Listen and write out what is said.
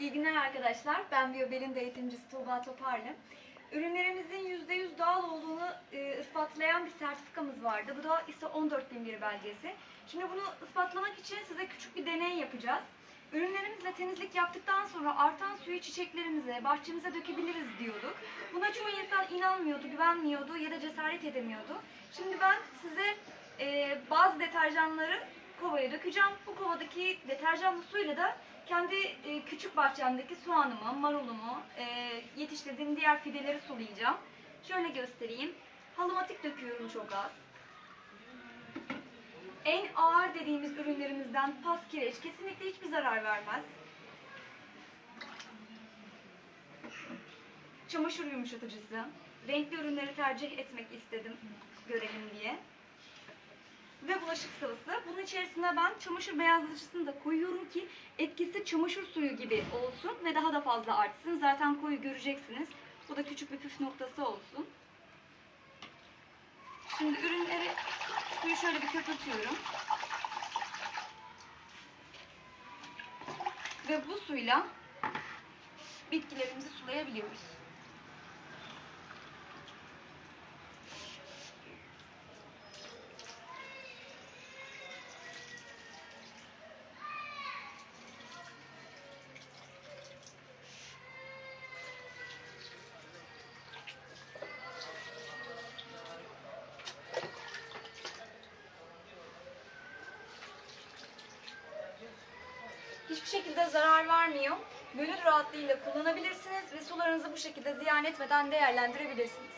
İyi günler arkadaşlar. Ben Biyobel'in de eğitimcisi Tuğba Toparlı. Ürünlerimizin %100 doğal olduğunu e, ispatlayan bir sertifikamız vardı. Bu da ISO 14001 belgesi. Şimdi bunu ispatlamak için size küçük bir deney yapacağız. Ürünlerimizle temizlik yaptıktan sonra artan suyu çiçeklerimize, bahçemize dökebiliriz diyorduk. Buna çoğu insan inanmıyordu, güvenmiyordu ya da cesaret edemiyordu. Şimdi ben size e, bazı deterjanları kovaya dökeceğim. Bu kovadaki deterjanlı suyla da kendi e, küçük bahçemdeki soğanımı, marulumu, e, yetiştirdiğim diğer fideleri sulayacağım. Şöyle göstereyim. Halımatik döküyorum çok az. En ağır dediğimiz ürünlerimizden pas kireç kesinlikle hiçbir zarar vermez. Çamaşır yumuşatıcısı. Renkli ürünleri tercih etmek istedim görelim diye ve bulaşık sıvısı. Bunun içerisine ben çamaşır beyazlatıcısını da koyuyorum ki etkisi çamaşır suyu gibi olsun ve daha da fazla artsın. Zaten koyu göreceksiniz. Bu da küçük bir püf noktası olsun. Şimdi ürünleri suyu şöyle bir köpürtüyorum. Ve bu suyla bitkilerimizi sulayabiliyoruz. Hiçbir şekilde zarar vermiyor. Gönül rahatlığıyla kullanabilirsiniz ve sularınızı bu şekilde ziyan etmeden değerlendirebilirsiniz.